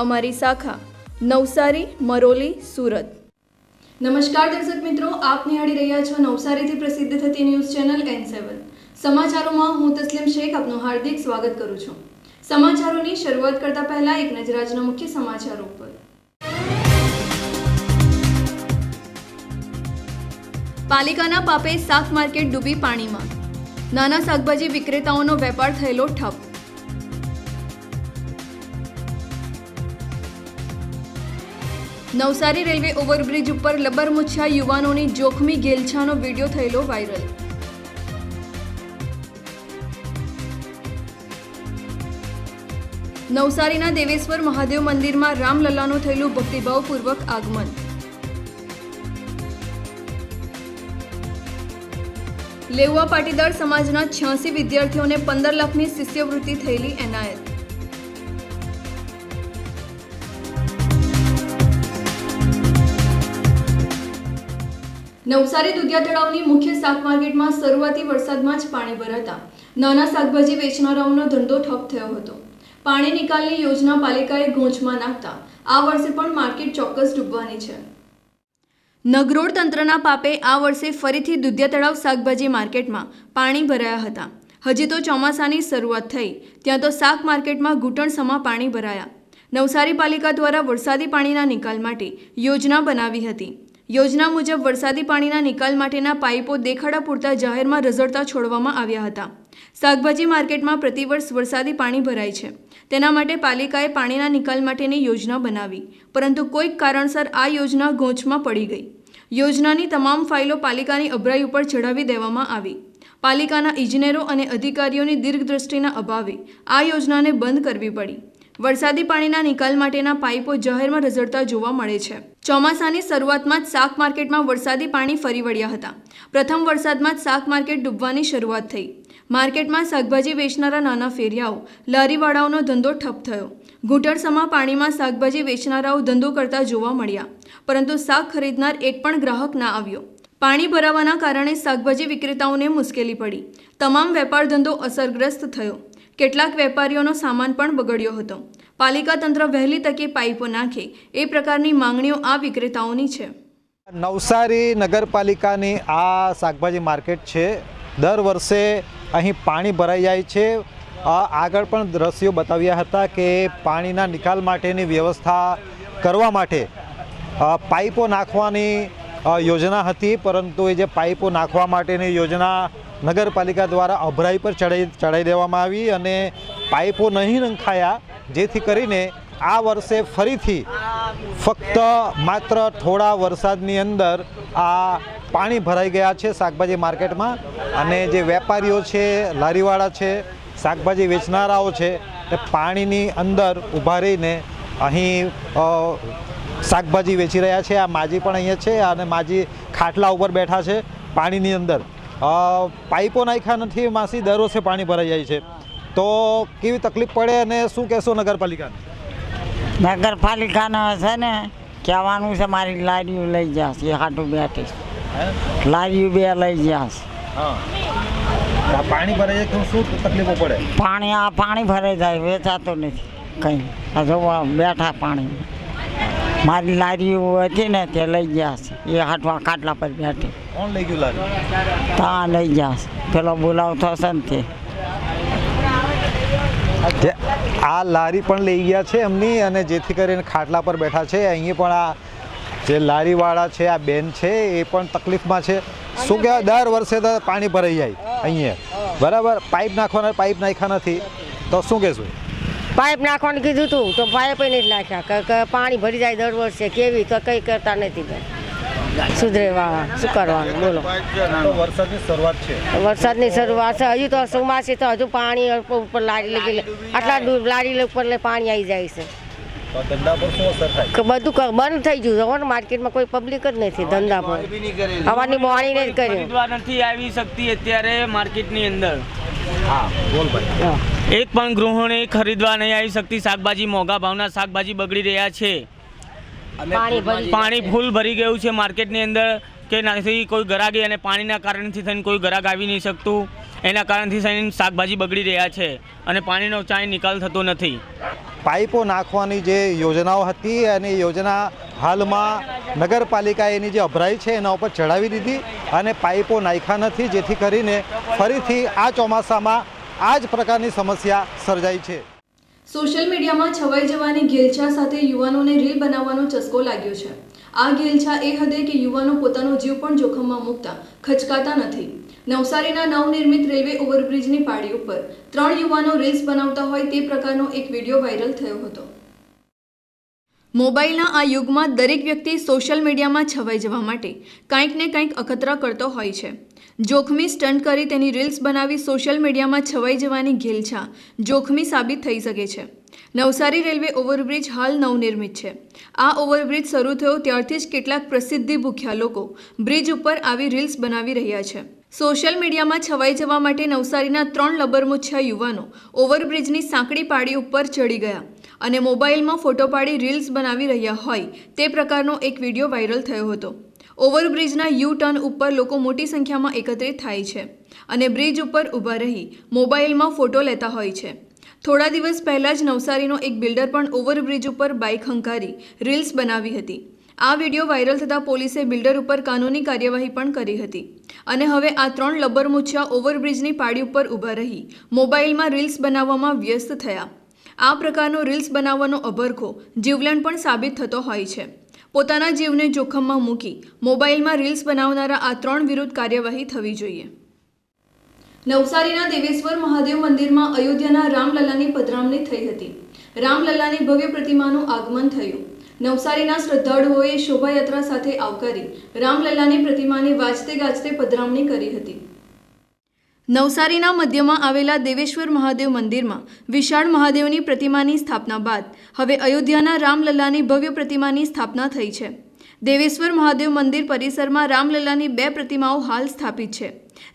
અમારી શાખા, નવસારી, મરોલી, સુરત. નમસ્કાર દર્શક મિત્રો, આપ નિહાળી રહ્યા છો નવસારીથી પ્રસિદ્ધ થતી ન્યૂઝ ચેનલ એન સેવન સમાચારોમાં હું તસ્લીમ શેખ, આપનું હાર્દિક સ્વાગત કરું છું. સમાચારોની શરૂઆત કરતા પહેલા એક નજર આજના મુખ્ય સમાચારો પર પાલિકાના પાપે શાક માર્કેટ ડૂબી પાણીમાં. નાના શાકભાજી વિક્રેતાઓનો વેપાર થયેલો ઠપ. નવસારી રેલવે ઓવરબ્રિજ ઉપર લબરમુચ્છા યુવાનોની જોખમી ગેલછાનો વીડિયો થયેલો વાયરલ. નવસારીના દેવેશ્વર મહાદેવ મંદિરમાં રામલલ્લાનું થયેલું ભક્તિભાવપૂર્વક આગમન. લેઉવા પાટીદાર સમાજના છ્યાસી વિદ્યાર્થીઓને પંદર લાખની શિષ્યવૃત્તિ થયેલી એનાયત નવસારી દુધિયા તળાવની મુખ્ય શાક માર્કેટમાં શરૂઆતી વરસાદમાં જ પાણી ભરાતા નાના શાકભાજી વેચનારાઓનો ધંધો ઠપ થયો હતો. પાણી નિકાલની યોજના પાલિકાએ ગૂંચમાં નાખતા આ વર્ષે પણ માર્કેટ ચોક્કસ ડૂબવાની છે. નગરોળ તંત્રના પાપે આ વર્ષે ફરીથી દુધિયા તળાવ શાકભાજી માર્કેટમાં પાણી ભરાયા હતા. હજી તો ચોમાસાની શરૂઆત થઈ, ત્યાં તો શાક માર્કેટમાં ઘૂંટણસમા પાણી ભરાયા. નવસારી પાલિકા દ્વારા વરસાદી પાણીના નિકાલ માટે યોજના બનાવી હતી. યોજના મુજબ વરસાદી પાણીના નિકાલ માટેના પાઇપો દેખાડા પૂરતા જાહેરમાં રઝળતા છોડવામાં આવ્યા હતા. શાકભાજી માર્કેટમાં પ્રતિવર્ષ વરસાદી પાણી ભરાય છે. તેના માટે પાલિકાએ પાણીના નિકાલ માટેની યોજના બનાવી, પરંતુ કોઈક કારણસર આ યોજના ગોંચમાં પડી ગઈ. યોજનાની તમામ ફાઇલો પાલિકાની અભરાઈ ઉપર ચઢાવી દેવામાં આવી. પાલિકાના ઇજનેરો અને અધિકારીઓની દીર્ઘદ્રષ્ટિના અભાવે આ યોજનાને બંધ કરવી પડી. વરસાદી પાણીના નિકાલ માટેના પાઇપો જાહેરમાં રઝળતા જોવા મળે છે. ચોમાસાની શરૂઆતમાં જ શાક માર્કેટમાં વરસાદી પાણી ફરી વળ્યા હતા. પ્રથમ વરસાદમાં જ શાક માર્કેટ ડૂબવાની શરૂઆત થઈ. માર્કેટમાં શાકભાજી વેચનારા નાના ફેરિયાઓ, લારીવાળાઓનો ધંધો ઠપ થયો. ઘૂંટણસમાં પાણીમાં શાકભાજી વેચનારાઓ ધંધો કરતા જોવા મળ્યા. પરંતુ શાક ખરીદનાર એક પણ ગ્રાહક ના આવ્યો. પાણી ભરાવાના કારણે શાકભાજી વિક્રેતાઓને મુશ્કેલી પડી. તમામ વેપાર ધંધો અસરગ્રસ્ત થયો. કેટલાક વેપારીઓનો સામાન પણ બગડ્યો હતો. પાલિકા તંત્ર વહેલી તકે પાઇપો નાખે, એ પ્રકારની માંગણીઓ આ વિક્રેતાઓની છે. નવસારી નગરપાલિકાની આ શાકભાજી માર્કેટ છે. દર વર્ષે અહીં પાણી ભરાઈ જાય છે. આગળ પણ દ્રશ્યો બતાવ્યા હતા કે પાણીના નિકાલ માટેની વ્યવસ્થા કરવા માટે પાઇપો નાખવાની યોજના હતી. પરંતુ એ જે પાઇપો નાખવા માટેની યોજના નગરપાલિકા દ્વારા અભરાઈ પર ચડાઈ ચડાઈ દેવામાં આવી અને પાઇપો નહીં નંખાયા, જેથી કરીને આ વર્ષે ફરીથી ફક્ત માત્ર થોડા વરસાદની અંદર આ પાણી ભરાઈ ગયા છે શાકભાજી માર્કેટમાં. અને જે વેપારીઓ છે, લારીવાળા છે, શાકભાજી વેચનારાઓ છે, એ પાણીની અંદર ઊભા રહીને અહીં શાકભાજી વેચી રહ્યા છે. આ માજી પણ અહીંયા છે અને માજી ખાટલા ઉપર બેઠા છે પાણીની અંદર. પાઇપો નાખ્યા નથી માસી દર વર્ષે પાણી ભરાઈ જાય છે. તો કેવી તકલીફ પડે અને શું કહેશો નગરપાલિકાને? નગરપાલિકાને છે ને કહેવાનું છે મારી લારીઓ લઈ જશે એ હાટું બેઠી લારીઓ બે લઈ જશે. પાણી ભરાઈ જાય તો શું તકલીફો પડે? પાણી આ પાણી ભરાઈ જાય વેચાતો નથી કંઈ. આ જો બેઠા પાણી મારી લારીઓ હતી ને તે લઈ જશે એ હાટવા ખાટલા પર બેઠી. કોણ લઈ ગયું લારી? ત્યાં લઈ જશે પેલો બોલાવતો હશે ને તે. આ લારી પણ લઈ ગયા છે એમની અને જેથી કરીને ખાટલા પર બેઠા છે. અહીંયા પણ આ જે લારીવાળા છે આ બેન છે એ પણ તકલીફમાં છે. શું કહેવાય દર વર્ષે તો પાણી ભરાઈ જાય અહીંયા. બરાબર પાઇપ નાખવાના પાઇપ નાખ્યા નથી. તો શું કહેશું? પાઇપ નાખવાનું કીધું હતું તો પાઇપ નથી નાખ્યા. કે- પાણી ભરી જાય દર વર્ષે. કેવી? તો કંઈ કરતા નથી સુધરેવા શું કરવાનું? બોલો. વરસાદની શરૂઆત છે. વરસાદની શરૂઆત છે. હજુ તો ચોમાસી તો હજુ પાણી ઉપર લારી લગી આટલા દૂર લારી ઉપર પાણી આવી જાય છે. બધું બંધ થઈ ગયું ને માર્કેટમાં કોઈ પબ્લિક જ નથી ધંધા પર. હવાની મોણીને જ કર્યું નથી આવી શકતી અત્યારે માર્કેટની અંદર. હા એક પણ ગૃહિણી ખરીદવા નહીં આવી શકતી. શાકભાજી મોંઘા ભાવના શાકભાજી બગડી રહ્યા છે. પાણી પાણી ફૂલ ભરી ગયું છે માર્કેટની અંદર કે નથી કોઈ ગરાગી અને પાણીના કારણથી થઈને કોઈ ગરાગ આવી નહીં શકતું. એના કારણથી થઈને શાકભાજી બગડી રહ્યા છે અને પાણીનો ચાય નિકાલ થતો નથી. પાઇપો નાખવાની જે યોજનાઓ હતી અને યોજના હાલમાં નગરપાલિકા એની જે અભરાઈ છે, એના ઉપર ચડાવી દીધી અને પાઇપો નાખ્યા નથી, જેથી કરીને ફરીથી આ ચોમાસામાં આ જ પ્રકારની સમસ્યા સર્જાઈ છે. સોશિયલ મીડિયામાં છવાઈ જવાની ગેલછા સાથે યુવાનોને રીલ બનાવવાનો ચસ્કો લાગ્યો છે. આ ગેલછા એ હદે કે યુવાનો પોતાનો જીવ પણ જોખમમાં મૂકતા, ખચકાતા નથી. નવસારીના નવનિર્મિત રેલવે ઓવરબ્રિજની પાળી ઉપર ત્રણ યુવાનો રીલ્સ બનાવતા હોય તે પ્રકારનો એક વીડિયો વાયરલ થયો હતો. મોબાઈલના આ યુગમાં દરેક વ્યક્તિ સોશિયલ મીડિયામાં છવાઈ જવા માટે કંઈક ને કંઈક અખતરા કરતો હોય છે. જોખમી સ્ટન્ટ કરી તેની રીલ્સ બનાવી સોશિયલ મીડિયામાં છવાઈ જવાની ઘેલછા જોખમી સાબિત થઈ શકે છે. નવસારી રેલવે ઓવરબ્રિજ હાલ નવનિર્મિત છે. આ ઓવરબ્રિજ શરૂ થયો ત્યારથી જ કેટલાક પ્રસિદ્ધિ ભૂખ્યા લોકો બ્રિજ ઉપર આવી રીલ્સ બનાવી રહ્યા છે. સોશિયલ મીડિયામાં છવાઈ જવા માટે નવસારીના ત્રણ લબરમુચ્છા યુવાનો ઓવરબ્રિજની સાંકડી પાડી ઉપર ચડી ગયા અને મોબાઈલમાં ફોટો પાડી રીલ્સ બનાવી રહ્યા હોય તે પ્રકારનો એક વીડિયો વાયરલ થયો હતો. ઓવરબ્રિજના યુ ટર્ન ઉપર લોકો મોટી સંખ્યામાં એકત્રિત થાય છે અને બ્રિજ ઉપર ઊભા રહી મોબાઈલમાં ફોટો લેતા હોય છે. થોડા દિવસ પહેલાં જ નવસારીનો એક બિલ્ડર પણ ઓવરબ્રિજ ઉપર બાઇક હંકારી રીલ્સ બનાવી હતી. આ વીડિયો વાયરલ થતાં પોલીસે બિલ્ડર ઉપર કાનૂની કાર્યવાહી પણ કરી હતી. અને હવે આ ત્રણ લબરમુછિયા ઓવરબ્રિજની પાડી ઉપર ઊભા રહી. મોબાઈલમાં રીલ્સ બનાવવામાં વ્યસ્ત થયા. આ પ્રકારનો રીલ્સ બનાવવાનો અભરખો જીવલેણ પણ સાબિત થતો હોય છે. પોતાના જીવને જોખમમાં મૂકી મોબાઈલમાં રીલ્સ બનાવનારા આ ત્રણ વિરુદ્ધ કાર્યવાહી થવી જોઈએ. નવસારીના દેવેશ્વર મહાદેવ મંદિરમાં અયોધ્યાના રામલલ્લાની પધરામણી થઈ હતી. રામલલ્લાની ભવ્ય પ્રતિમાનું આગમન થયું. નવસારીના શ્રદ્ધાળુઓએ શોભાયાત્રા સાથે આવકારી રામલલ્લાની પ્રતિમાને વાજતે ગાજતે પધરામણી કરી હતી. નવસારીના મધ્યમાં આવેલા દેવેશ્વર મહાદેવ મંદિરમાં વિશાળ મહાદેવની પ્રતિમાની સ્થાપના બાદ હવે અયોધ્યાના રામલલ્લાની ભવ્ય પ્રતિમાની સ્થાપના થઈ છે. દેવેશ્વર મહાદેવ મંદિર પરિસરમાં રામલલ્લાની બે પ્રતિમાઓ હાલ સ્થાપિત છે,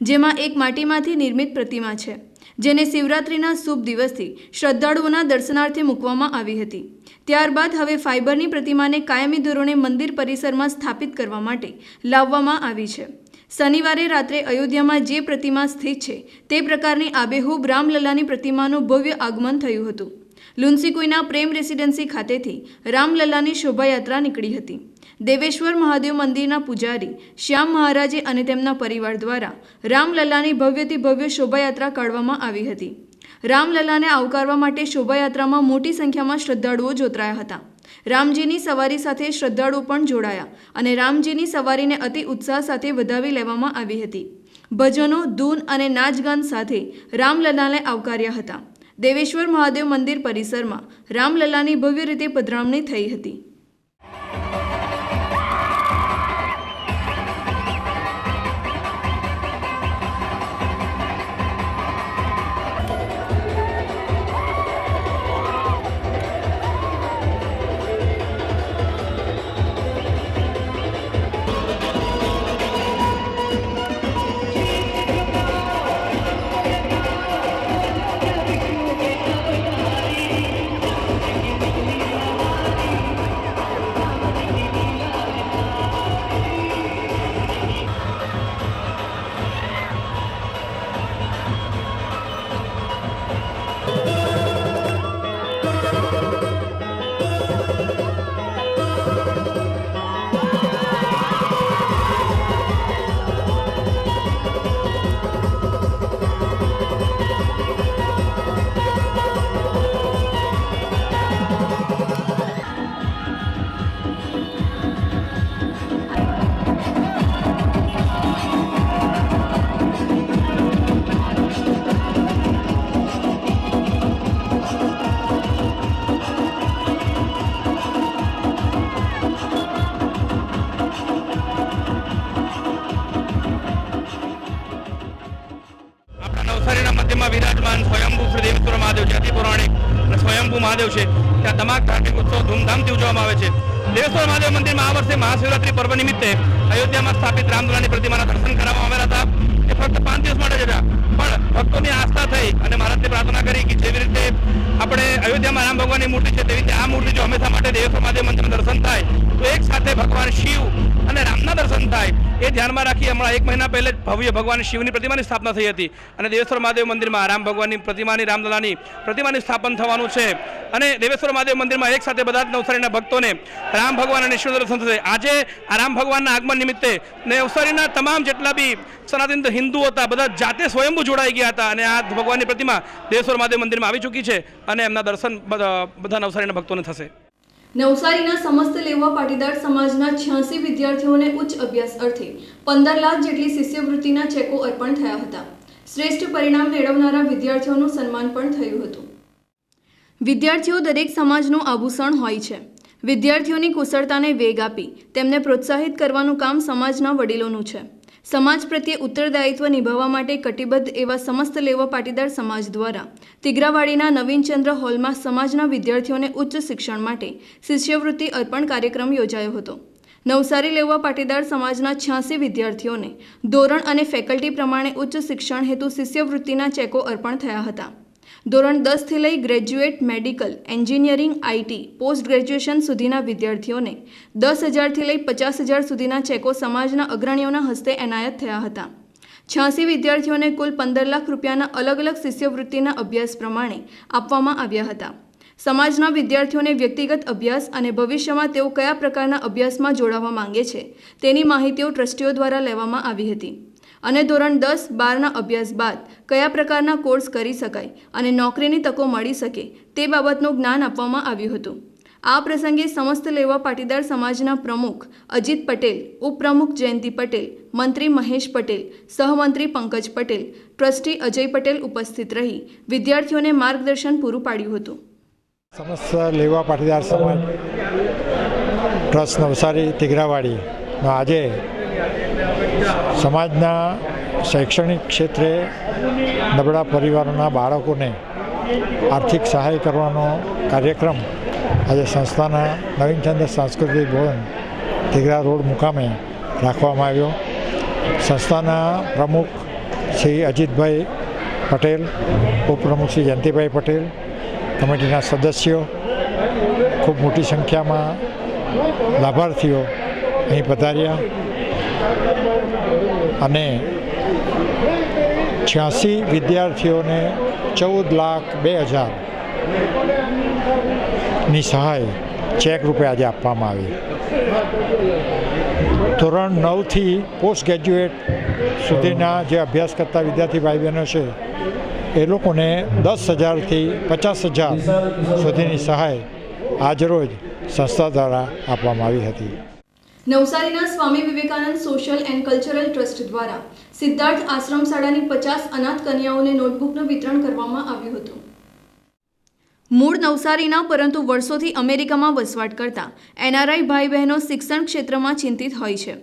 જેમાં એક માટીમાંથી નિર્મિત પ્રતિમા છે, જેને શિવરાત્રિના શુભ દિવસથી શ્રદ્ધાળુઓના દર્શનાર્થે મૂકવામાં આવી હતી. ત્યારબાદ હવે ફાઇબરની પ્રતિમાને કાયમી ધોરણે મંદિર પરિસરમાં સ્થાપિત કરવા માટે લાવવામાં આવી છે. શનિવારે રાત્રે અયોધ્યામાં જે પ્રતિમા સ્થિત છે, તે પ્રકારની આબેહૂબ રામલલ્લાની પ્રતિમાનું ભવ્ય આગમન થયું હતું. લુન્સીકુઈના પ્રેમ રેસિડેન્સી ખાતેથી રામલલ્લાની શોભાયાત્રા નીકળી હતી. દેવેશ્વર મહાદેવ મંદિરના પૂજારી શ્યામ મહારાજે અને તેમના પરિવાર દ્વારા રામલલ્લાની ભવ્યથી ભવ્ય શોભાયાત્રા કાઢવામાં આવી હતી. રામલલ્લાને આવકારવા માટે શોભાયાત્રામાં મોટી સંખ્યામાં શ્રદ્ધાળુઓ જોતરાયા હતા. રામજીની સવારી સાથે શ્રદ્ધાળુઓ પણ જોડાયા અને રામજીની સવારીને અતિ ઉત્સાહ સાથે વધાવી લેવામાં આવી હતી. ભજનો, ધૂન અને નાચગાન સાથે રામલલાને આવકાર્યા હતા. દેવેશ્વર મહાદેવ મંદિર પરિસરમાં રામલલાની ભવ્ય રીતે પધરામણી થઈ હતી. મહાદેવ છે. ત્યાં તમામ ધાર્મિક ઉત્સવ ધૂમધામથી ઉજવવામાં આવે છે. દેવેશ્વર મહાદેવ મંદિરમાં આ વર્ષે મહાશિવરાત્રી પર્વ નિમિત્તે અયોધ્યામાં સ્થાપિત રામદુલાની પ્રતિમાના દર્શન કરવામાં આવેલા હતા. એ ફક્ત પાંચ દિવસ માટે જ હતા. પણ ભક્તોની આસ્થા થઈ અને મહારાજને પ્રાર્થના કરી કે જેવી રીતે આપણે અયોધ્યામાં રામ ભગવાનની મૂર્તિ છે, તેવી રીતે આ મૂર્તિ જો હંમેશા માટે દેવેશ્વર મહાદેવ મંદિરનું દર્શન થાય, તો એક સાથે ભગવાન શિવ અને રામના દર્શન થાય. એ ધ્યાનમાં રાખી હમણાં એક મહિના પહેલે જ ભવ્ય ભગવાન શિવની પ્રતિમાની સ્થાપના થઈ હતી. અને દેવેશ્વર મહાદેવ મંદિરમાં રામ ભગવાનની પ્રતિમાની રામલલાની પ્રતિમાની સ્થાપન થવાનું છે. અને દેવેશ્વર મહાદેવ મંદિરમાં એક સાથે બધા જ નવસારીના ભક્તોને રામ ભગવાન અને શિવ દર્શન થશે. આજે આ રામ ભગવાનના આગમન નિમિત્તે નવસારીના તમામ જેટલા બી સનાતન હિન્દુ હતા, બધા જાતે સ્વયંભૂ જોડાઈ ગયા હતા. અને આ ભગવાનની પ્રતિમા દેવેશ્વર મહાદેવ મંદિરમાં આવી ચૂકી છે. અને એમના દર્શન બધા નવસારીના ભક્તોને થશે. નવસારીના સમસ્ત લેવા પાટીદાર સમાજના છ્યાસી વિદ્યાર્થીઓને ઉચ્ચ અભ્યાસ અર્થે પંદર લાખ જેટલી શિષ્યવૃત્તિના ચેકો અર્પણ થયા હતા. શ્રેષ્ઠ પરિણામ મેળવનારા વિદ્યાર્થીઓનું સન્માન પણ થયું હતું. વિદ્યાર્થીઓ દરેક સમાજનું આભૂષણ હોય છે. વિદ્યાર્થીઓની કુશળતાને વેગ આપી તેમને પ્રોત્સાહિત કરવાનું કામ સમાજના વડીલોનું છે. સમાજ પ્રત્યે ઉત્તરદાયિત્વ નિભાવવા માટે કટિબદ્ધ એવા સમસ્ત લેવા પાટીદાર સમાજ દ્વારા તિગ્રાવાડીના નવીનચંદ્ર હોલમાં સમાજના વિદ્યાર્થીઓને ઉચ્ચ શિક્ષણ માટે શિષ્યવૃત્તિ અર્પણ કાર્યક્રમ યોજાયો હતો. નવસારી લેવા પાટીદાર સમાજના છ્યાસી વિદ્યાર્થીઓને ધોરણ અને ફેકલ્ટી પ્રમાણે ઉચ્ચ શિક્ષણ હેતુ શિષ્યવૃત્તિના ચેકો અર્પણ થયા હતા. ધોરણ દસથી લઈ graduate medical engineering IT post graduation સુધીના વિદ્યાર્થીઓને દસ હજારથી લઈ પચાસ હજાર સુધીના ચેકો સમાજના અગ્રણીઓના હસ્તે એનાયત થયા હતા. છ્યાસી વિદ્યાર્થીઓને કુલ પંદર લાખ રૂપિયાના અલગ અલગ શિષ્યવૃત્તિના અભ્યાસ પ્રમાણે આપવામાં આવ્યા હતા. સમાજના વિદ્યાર્થીઓને વ્યક્તિગત અભ્યાસ અને ભવિષ્યમાં તેઓ કયા પ્રકારના અભ્યાસમાં જોડાવા માંગે છે તેની માહિતીઓ ટ્રસ્ટીઓ દ્વારા લેવામાં આવી હતી. અને ધોરણ દસ બારના અભ્યાસ બાદ કયા પ્રકારના કોર્સ કરી શકાય અને નોકરીની તકો મળી શકે તે બાબતનું જ્ઞાન આપવામાં આવ્યું હતું. આ પ્રસંગે સમસ્ત લેવા પાટીદાર સમાજના પ્રમુખ અજીત પટેલ, ઉપપ્રમુખ જયંતિ પટેલ, મંત્રી મહેશ પટેલ, સહમંત્રી પંકજ પટેલ, ટ્રસ્ટી અજય પટેલ ઉપસ્થિત રહી વિદ્યાર્થીઓને માર્ગદર્શન પૂરું પાડ્યું હતું. સમસ્ત લેવા પાટીદાર સમાજ ટ્રસ્ટ નવસારી તિગરાવાડી આજે સમાજના શૈક્ષણિક ક્ષેત્રે નબળા પરિવારોના બાળકોને આર્થિક સહાય કરવાનો કાર્યક્રમ આજે સંસ્થાના નવીનચંદ્ર સાંસ્કૃતિક ભવન તિગરા રોડ મુકામે રાખવામાં આવ્યો. સંસ્થાના પ્રમુખ શ્રી અજીતભાઈ પટેલ, ઉપપ્રમુખ શ્રી જયંતિભાઈ પટેલ, કમિટીના સદસ્યો, ખૂબ મોટી સંખ્યામાં લાભાર્થીઓ અહીં પધાર્યા. અને છ્યાસી વિદ્યાર્થીઓને ચૌદ લાખ બે હજારની સહાય ચેક રૂપે આજે આપવામાં આવી. ધોરણ નવથી પોસ્ટ ગ્રેજ્યુએટ સુધીના જે અભ્યાસ કરતા વિદ્યાર્થી ભાઈ બહેનો છે, એ લોકોને દસ હજારથી પચાસ હજાર સુધીની સહાય આજરોજ સંસ્થા દ્વારા આપવામાં આવી હતી. નવસારીના Swami Vivekananda social and cultural trust દ્વારા સિદ્ધાર્થ આશ્રમ શાળાની પચાસ અનાથ કન્યાઓને નોટબુકનું વિતરણ કરવામાં આવ્યું હતું. મૂળ નવસારીના, પરંતુ વર્ષોથી અમેરિકામાં વસવાટ કરતા એનઆરઆઈ ભાઈ બહેનો શિક્ષણ ક્ષેત્રમાં ચિંતિત હોય છે.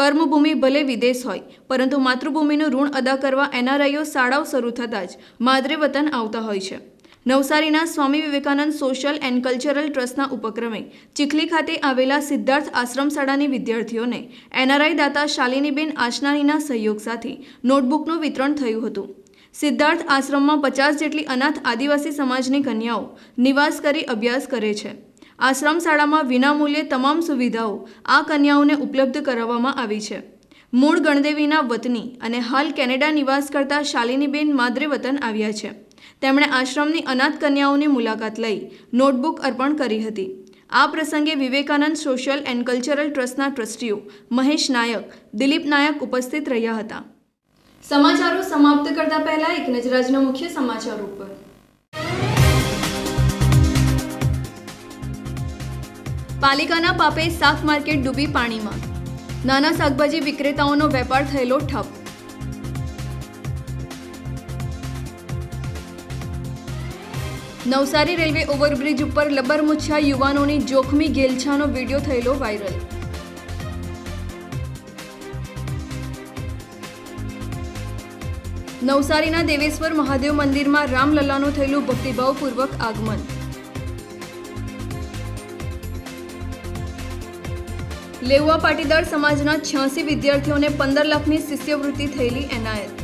કર્મભૂમિ ભલે વિદેશ હોય, પરંતુ માતૃભૂમિનું ઋણ અદા કરવા એનઆરઆઈઓ શાળાઓ શરૂ થતાં જ માદરે વતન આવતા હોય છે. નવસારીના Swami Vivekananda social and cultural ટ્રસ્ટના ઉપક્રમે ચીખલી ખાતે આવેલા સિદ્ધાર્થ આશ્રમ શાળાની વિદ્યાર્થીઓને એનઆરઆઈ દાતા શાલિનીબેન આશનાનીના સહયોગ સાથે નોટબુકનું વિતરણ થયું હતું. સિદ્ધાર્થ આશ્રમમાં પચાસ જેટલી અનાથ આદિવાસી સમાજની કન્યાઓ નિવાસ કરી અભ્યાસ કરે છે. આશ્રમ શાળામાં વિનામૂલ્યે તમામ સુવિધાઓ આ કન્યાઓને ઉપલબ્ધ કરાવવામાં આવી છે. મૂળ ગણદેવીના વતની અને હાલ કેનેડા નિવાસ કરતા શાલિનીબેન માદરે વતન આવ્યા છે. તેમણે આશ્રમની અનાથ કન્યાઓની મુલાકાત લઈ નોટબુક અર્પણ કરી હતી. આ પ્રસંગે વિવેકાનંદ સોશિયલ એન્ડ કલ્ચરલ ટ્રસ્ટના ટ્રસ્ટીઓ મહેશ નાયક, દિલીપ નાયક ઉપસ્થિત રહ્યા હતા. સમાચારો સમાપ્ત કરતા પહેલા એક નજર આજના મુખ્ય સમાચારો ઉપર. પાલિકાના પાપે શાક માર્કેટ ડૂબી પાણીમાં. નાના શાકભાજી વિક્રેતાઓનો વેપાર થયેલો ઠપ. નવસારી રેલવે ઓવરબ્રિજ ઉપર લબરમુચ્છા યુવાનોની જોખમી ગેલછાનો વીડિયો થયેલો વાયરલ. નવસારીના દેવેશ્વર મહાદેવ મંદિરમાં રામલલ્લાનું થયેલું ભક્તિભાવપૂર્વક આગમન. લેવા પાટીદાર સમાજના છ્યાસી વિદ્યાર્થીઓને પંદર લાખની શિષ્યવૃત્તિ થયેલી એનાયત